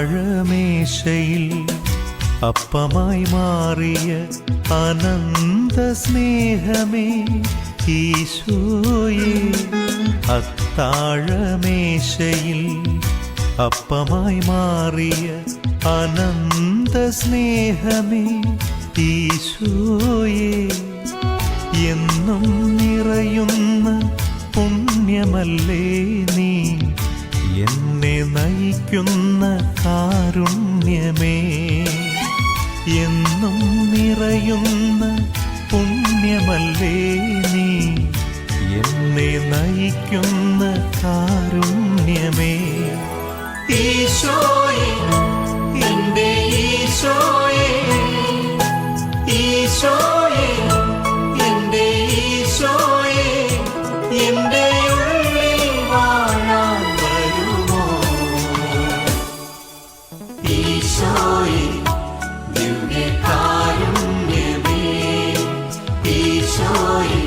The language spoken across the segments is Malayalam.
അത്താഴമേശയിൽ അപ്പമായി മാറിയ അനന്ത സ്നേഹമേ ഈശോയെ. അത്താഴമേശയിൽ അപ്പമായി മാറിയ അനന്ത സ്നേഹമേ ഈശോയെ. എന്നും നിറയുന്ന പുണ്യമല്ലേ എന്നെ നയിക്കുന്ന കാരുണ്യമേ. എന്നും നിറയുന്ന പുണ്യമല്ലേ നീ. എന്നെ നയിക്കുന്ന കാരുണ്യമേ. ഈശോയെ എന്റെ ഈശോയെ. ഈശോയെ ഈശോയെ ദിവ്യകാരുണ്യമേ ഈശോയെ.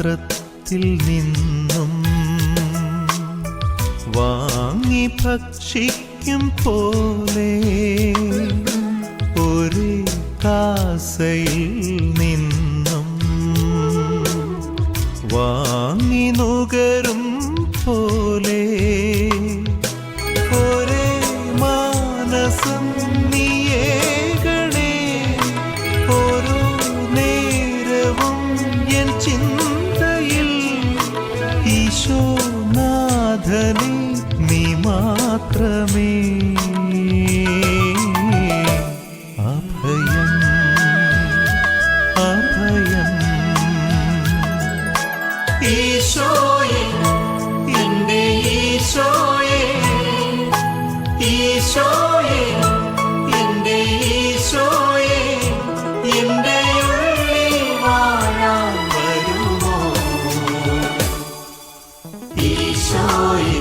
പാത്രത്തിൽ നിന്നും വാങ്ങി ഭക്ഷിക്കും പോലെ ഒരേ കാസയിൽ നിന്നും വാങ്ങി നുകരും പോലെ ഈശോയെ എന്റെ ഈശോയെ എന്റെ ഉള്ളിൽ വരുമോ? ഈശോയെ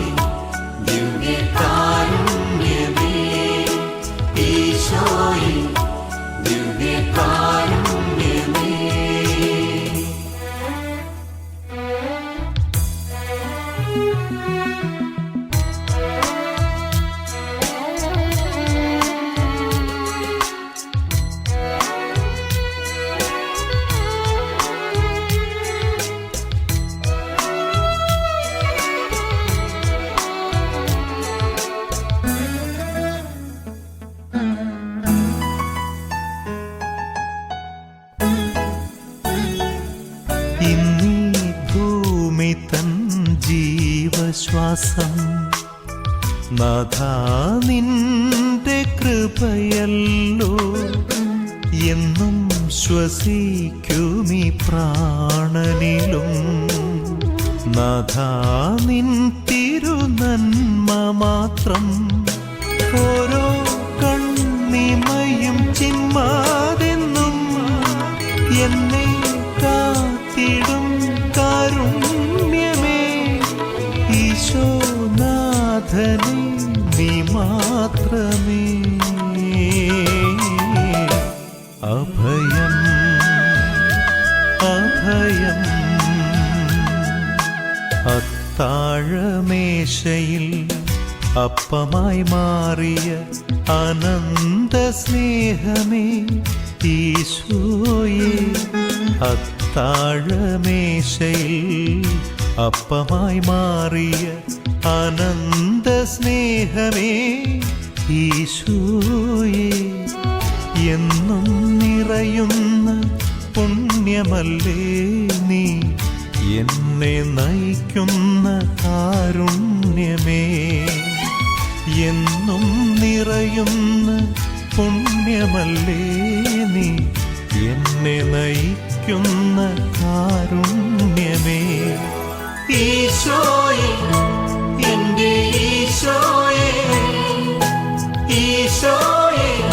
ജീവശ്വാസം നാഥാ നിന്റെ കൃപയല്ലോ. എന്നും ശ്വസിക്കുമി പ്രാണനിലും. നാഥാ നിൻ തിരുനന്മ മാത്രം. ഓരോ കണ്ണിമയും ചിമ്മാതെന്നും എന്നെ കാത്തിടും. ഈശോനാഥനെ നീ മാത്രമേ. അഭയം അഭയം. അത്താഴമേശയിൽ അപ്പമായി മാറിയ അനന്ത സ്നേഹമേ ഈശോയെ. അത്താഴമേശയിൽ അപ്പമായി മാറിയ അനന്ത സ്നേഹമേ ഈശോയെ എന്നും നിറയുന്ന പുണ്യമല്ലേ നീ? എന്നെ നയിക്കുന്ന കാരുണ്യമേ എന്നും നിറയുന്ന പുണ്യമല്ലേ നീ? എന്നെ നയിക്കുന്ന കാരുണ്യമേ. ഈശോയെ എന്റെ ഈശോയെ ഈശോയെ.